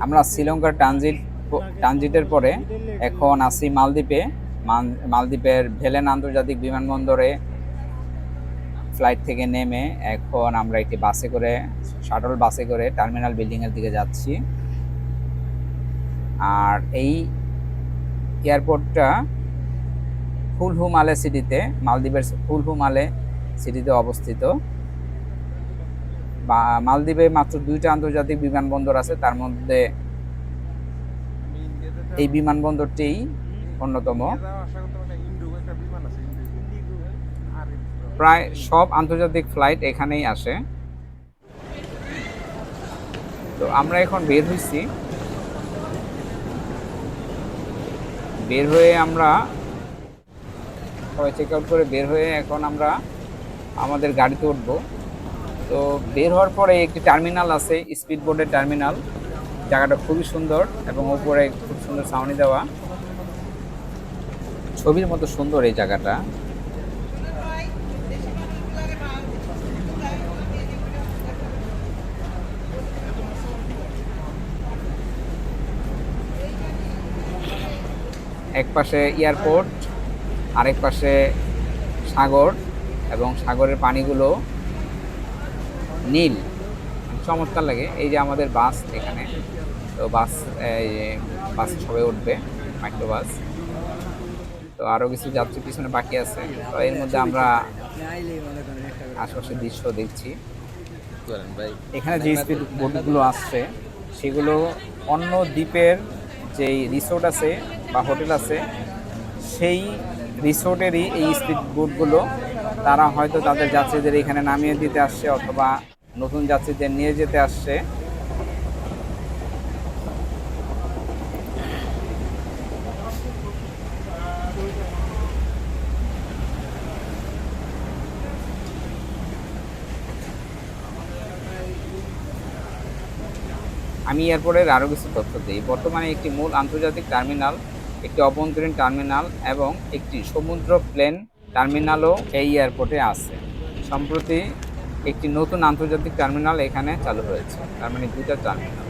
আমরা শ্রীলঙ্কার ট্রানজিট ট্রানজিটের পরে এখন আছি মালদ্বীপে। মাল- মালদ্বীপের ভেলেন আন্তর্জাতিক বিমানবন্দরে ফ্লাইট থেকে নেমে এখন আমরা একটি বাসে করে, শাটল বাসে করে টার্মিনাল বিল্ডিংয়ের দিকে যাচ্ছি। আর এই এয়ারপোর্টটা ফুলহুমালে সিটিতে, মালদ্বীপের ফুলহুমালে সিটিতে অবস্থিত। মালদ্বীপে মাত্র দুইটা আন্তর্জাতিক বিমানবন্দর আছে, তার মধ্যে এই বিমানবন্দরটি অন্যতম। প্রায় সব আন্তর্জাতিক ফ্লাইট এখানেই আসে। তো আমরা এখন বের হয়েছি বের হয়ে আমরা সবাই চেক আউট করে বের হয়ে এখন আমরা আমাদের গাড়িতে উঠবো। তো বের হওয়ার পরে একটি টার্মিনাল আছে স্পিড বোর্ডের টার্মিনাল। জায়গাটা খুবই সুন্দর এবং উপরে খুব সুন্দর সাউনি দেওয়া। ছবির মতো সুন্দর এই জায়গাটা। এক পাশে এয়ারপোর্ট, আরেক পাশে সাগর এবং সাগরের পানিগুলো নীল। চমৎকার লাগে। এই যে আমাদের বাস এখানে। তো বাস বাস সবাই উঠবে মাইক্রো বাস তো আরও কিছু যাত্রী পিছনে বাকি আছে। তো এর মধ্যে আমরা আশেপাশের দৃশ্য দেখছি। এখানে যে স্পিড বোটগুলো আসছে, সেগুলো অন্য দ্বীপের যেই রিসোর্ট আছে বা হোটেল আছে, সেই রিসোর্টেরই এই স্পিড বোটগুলো তারা হয়তো তাদের যাত্রীদের এখানে নামিয়ে দিতে আসছে অথবা নতুন যাত্রীদের নিয়ে যেতে আসছে। আমি এয়ারপোর্টের আরও কিছু তথ্য দিই। বর্তমানে একটি মূল আন্তর্জাতিক টার্মিনাল, একটি অভ্যন্তরীণ টার্মিনাল এবং একটি সমুদ্র প্লেন টার্মিনালও এই এয়ারপোর্টে আছে। সম্প্রতি একটি নতুন আন্তর্জাতিক টার্মিনাল এখানে চালু হয়েছে। তার মানে দুটা টার্মিনাল।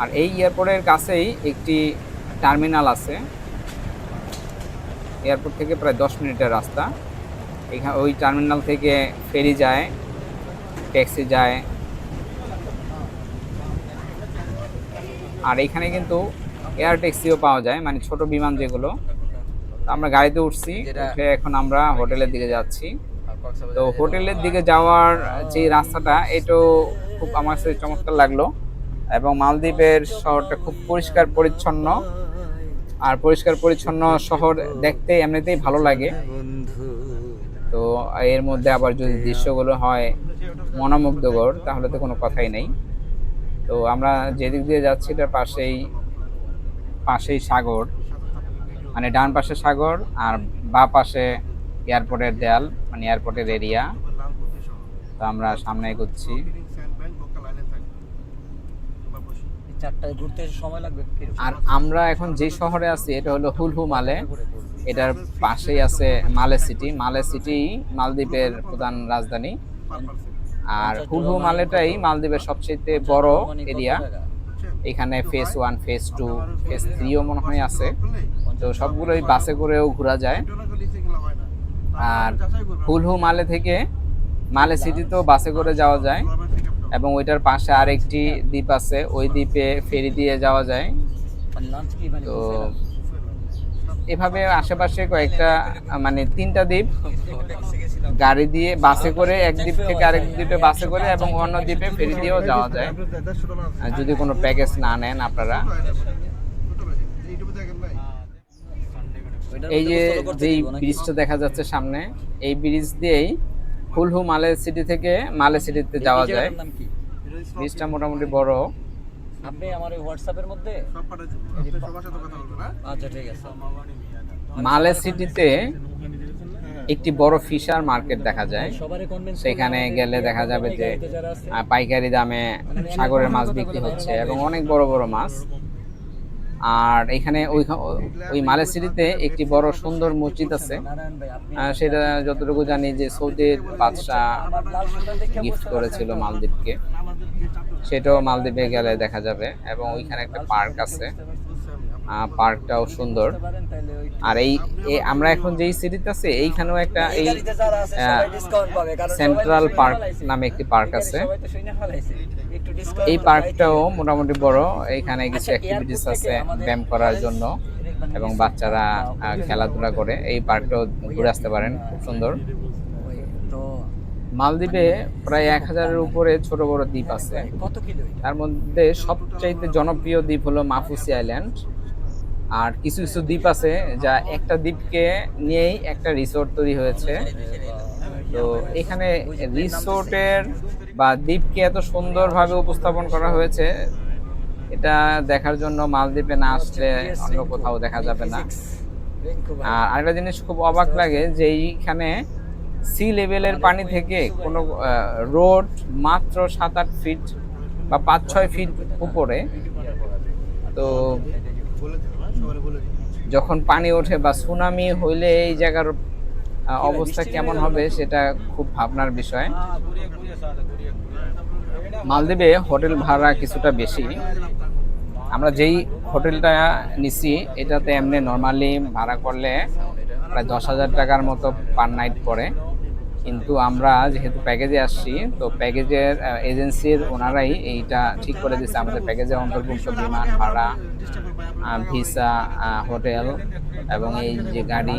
আর এই এয়ারপোর্টের কাছেই একটি টার্মিনাল আছে। এয়ারপোর্ট থেকে প্রায় দশ মিনিটের রাস্তা। এখানে ওই টার্মিনাল থেকে ফেরি যায় ট্যাক্সি যায়। আর এখানে কিন্তু এয়ার ট্যাক্সিও পাওয়া যায় মানে ছোট বিমান যেগুলো। আমরা গাড়িতে উঠছি উঠে এখন আমরা হোটেলের দিকে যাচ্ছি। তো হোটেলের দিকে যাওয়ার যে রাস্তাটা এটাও খুব আমার কাছে চমৎকার লাগল। এবং মালদ্বীপের শহরটা খুব পরিষ্কার পরিচ্ছন্ন। আর পরিষ্কার পরিচ্ছন্ন শহর দেখতে এমনিতেই ভালো লাগে। তো এর মধ্যে আবার যদি দৃশ্যগুলো হয় মনোমুগ্ধকর, তাহলে তো কোনো কথাই নেই। তো আমরা যেদিক দিয়ে যাচ্ছি এটার পাশেই পাশেই সাগর। মানে ডান পাশে সাগর আর বা পাশে এয়ারপোর্টের দেয়াল মানে এয়ারপোর্টের এরিয়া। তো আমরা সামনে এগোচ্ছি। চারটায় ঘুরতে সময় লাগবে? আর আমরা এখন যে শহরে আছি এটা হলো হুলহু মালে। এটার পাশেই আছে মালে সিটি। মালে সিটি মালদ্বীপের প্রধান রাজধানী। আর হুলহু মালেটাই মালদ্বীপের সবচেয়ে বড় এরিয়া এখানে phase one phase two phase থ্রিও মনে হয় আছে। তো সবগুলোই বাসে করেও ঘোরা যায়। আর হুলহু মালে থেকে মালে সিটি তো বাসে করে যাওয়া যায়। এবং ওইটার পাশে আরেকটি দ্বীপ আছে ওই দ্বীপে ফেরি দিয়ে যাওয়া যায়। কি? মানে তো এভাবে আশেপাশে কয়েকটা মানে তিনটা দ্বীপ। গাড়ি দিয়ে বাসে করে এক দ্বীপ থেকে আরেক দ্বীপে বাসে করে এবং অন্য দ্বীপে ফেরি দিয়েও যাওয়া যায়। আর যদি কোনো প্যাকেজ না নেন আপনারা। এই যে যেই? ব্রিজটা দেখা যাচ্ছে সামনে এই ব্রিজ দিয়েই হুলহু মালে সিটি থেকে মালে সিটিতে যাওয়া যায়। জায়গাটার নাম কি? ব্রিজটা মোটামুটি বড়। আপনি আমার ওই হোয়াটসঅ্যাপের মধ্যে? সব পাঠাচ্ছি আপনি সবার সাথে কথা বলবেন হ্যাঁ? আচ্ছা ঠিক আছে। মালে সিটিতে একটি বড় ফিশার মার্কেট দেখা যায়। সেখানে গেলে দেখা যাবে যে পাইকারি দামে সাগরের মাছ বিক্রি হচ্ছে এবং অনেক বড় বড় মাছ। আর এখানে ওই ওই মালে সিটিতে একটি বড় সুন্দর মসজিদ আছে। সেটা যতটুকু জানি যে সৌদির বাদশাহ গিফট করেছিল মালদ্বীপকে। সেটাও মালদ্বীপে গেলে দেখা যাবে। এবং ওইখানে একটা পার্ক আছে। পার্কটাও সুন্দর। আর এই আমরা এখন যেই সিটিতে আছে এইখানেও একটা এই আছে সেন্ট্রাল পার্ক নামে একটি পার্ক আছে। এই পার্কটাও মোটামুটি বড়। এখানে কিছু আচ্ছা, অ্যাক্টিভিটিস আছে থেকে ব্যায়াম করার জন্য এবং বাচ্চারা খেলাধুলা করে। এই পার্কটাও ঘুরে আসতে পারেন খুব সুন্দর। মালদ্বীপে প্রায় এক হাজারের উপরে ছোট বড় দ্বীপ আছে। কিলো এটা? তার মধ্যে সবচাইতে জনপ্রিয় দ্বীপ হলো মাফুসি আইল্যান্ড। আর কিছু কিছু দ্বীপ আছে যা একটা দ্বীপকে নিয়েই একটা রিসোর্ট তৈরি হয়েছে। তো এখানে রিসোর্টের বা দ্বীপকে এত সুন্দরভাবে উপস্থাপন করা হয়েছে, এটা দেখার জন্য মালদ্বীপে না আসলে অন্য কোথাও দেখা যাবে না। আর আরেকটা জিনিস খুব অবাক লাগে যে এইখানে সি লেভেলের পানি থেকে কোনো রোড মাত্র সাত আট ফিট বা পাঁচ ছয় ফিট উপরে। তো যখন পানি ওঠে বা সুনামি হইলে এই জায়গার অবস্থা কেমন হবে সেটা খুব ভাবনার বিষয়। মালদ্বীপে হোটেল ভাড়া কিছুটা বেশি। আমরা যেই হোটেলটা নিছি এটাতে এমনি নর্মালি ভাড়া করলে প্রায় দশ হাজার টাকার মতো পার নাইট পড়ে। কিন্তু আমরা যেহেতু প্যাকেজে আসছি তো প্যাকেজের এজেন্সির ওনারাই এইটা ঠিক করে দিচ্ছে আমাদের প্যাকেজের অন্তর্ভুক্ত বিমান ভাড়া ভিসা হোটেল এবং এই যে গাড়ি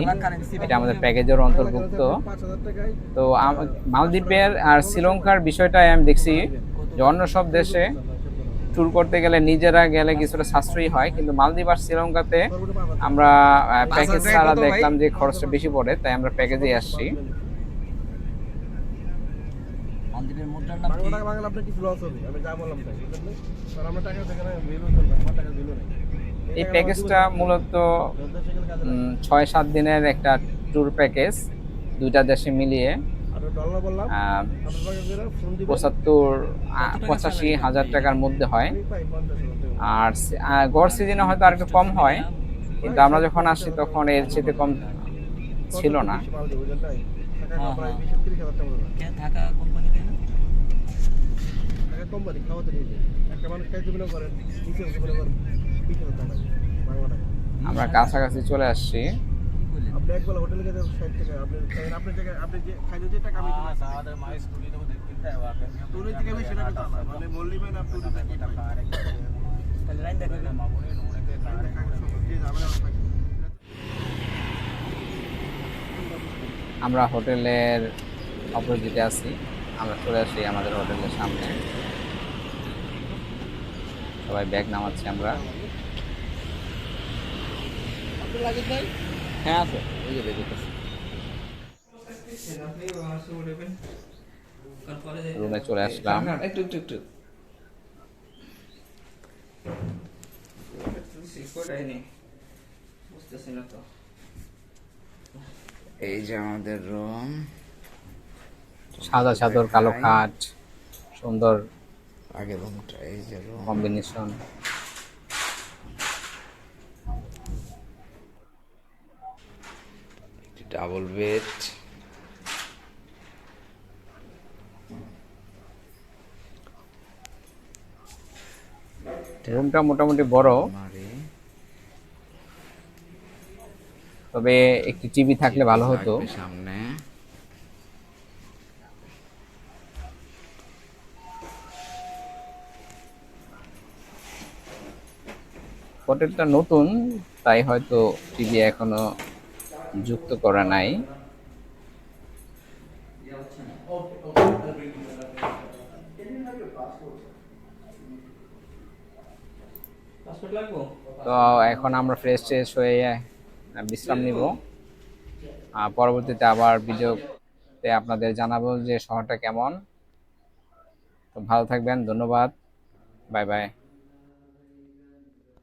এটা আমাদের প্যাকেজের অন্তর্ভুক্ত। তো মালদ্বীপের আর শ্রীলঙ্কার বিষয়টাই আমি দেখছি যে অন্য সব দেশে ট্যুর করতে গেলে নিজেরা গেলে কিছুটা সাশ্রয়ী হয়। কিন্তু মালদ্বীপ আর শ্রীলঙ্কাতে আমরা প্যাকেজ ছাড়া দেখলাম যে খরচটা বেশি পড়ে তাই আমরা প্যাকেজে আসছি। মালদ্বীপের নাম কি? টাকা বাংলা আপনার কিছু লস হবে? আমি যা বললাম তাই বুঝলেন? না? কারণ আমরা টাকা থেকে না ভ্যালু চলবে আমার টাকা ভ্যালু নেই। এই প্যাকেজটা মূলত ছয় সাত দিনের একটা ট্যুর প্যাকেজ দুইটা দেশে মিলিয়ে পঁচাত্তর পঁচাশি হাজার টাকার মধ্যে হয়। আর গড় সিজনে হয়তো আর একটু কম হয় কিন্তু আমরা যখন আসি তখন এর চেয়ে কম ছিল না। বেশি মাল কোম্পানি খাওয়াতে নিয়ে যায়। একটা মানুষ খাইতে বিনা করেন করেন বিশ হাজার টাকা বাংলা টাকা আমরা কাছাকাছি চলে আসছি। আপনি একবেলা হোটেলে গেলে ষাট টাকা আপনি আপনার জায়গায় আপনি যে খাইলে যে টাকা আমি দিলাম টুরি থেকে বেশি টাকা তো মানে বললি না আপনি টুরি থেকে তাহলে লাইন দেখো আমরা হোটেলের অপোজিটে আছি। আমরা চলে আসি আমাদের হোটেলের সামনে। সবাই ব্যাগ নামাচ্ছি আমরা। হ্যাঁ আছে। ওই যে রুমে চলে আসলাম। একটু একটু একটু। বুঝতেছি না তো। এই যে আমাদের রুম সাদা চাদর কালো খাট সুন্দর আগে রুমটা এই যে রুম কম্বিনেশন ডাবল বেড রুমটা মোটামুটি বড়। তবে একটি টিভি থাকলে ভালো হতো। সামনে। হোটেলটা নতুন তাই হয়তো টিভি এখনও যুক্ত করা নাই। তো এখন আমরা ফ্রেশ ট্রেশ হয়ে বিশ্রাম নিব। পরবর্তীতে আবার ভিডিওতে আপনাদের জানাব যে শহরটা কেমন। তো ভালো থাকবেন ধন্যবাদ। Bye bye.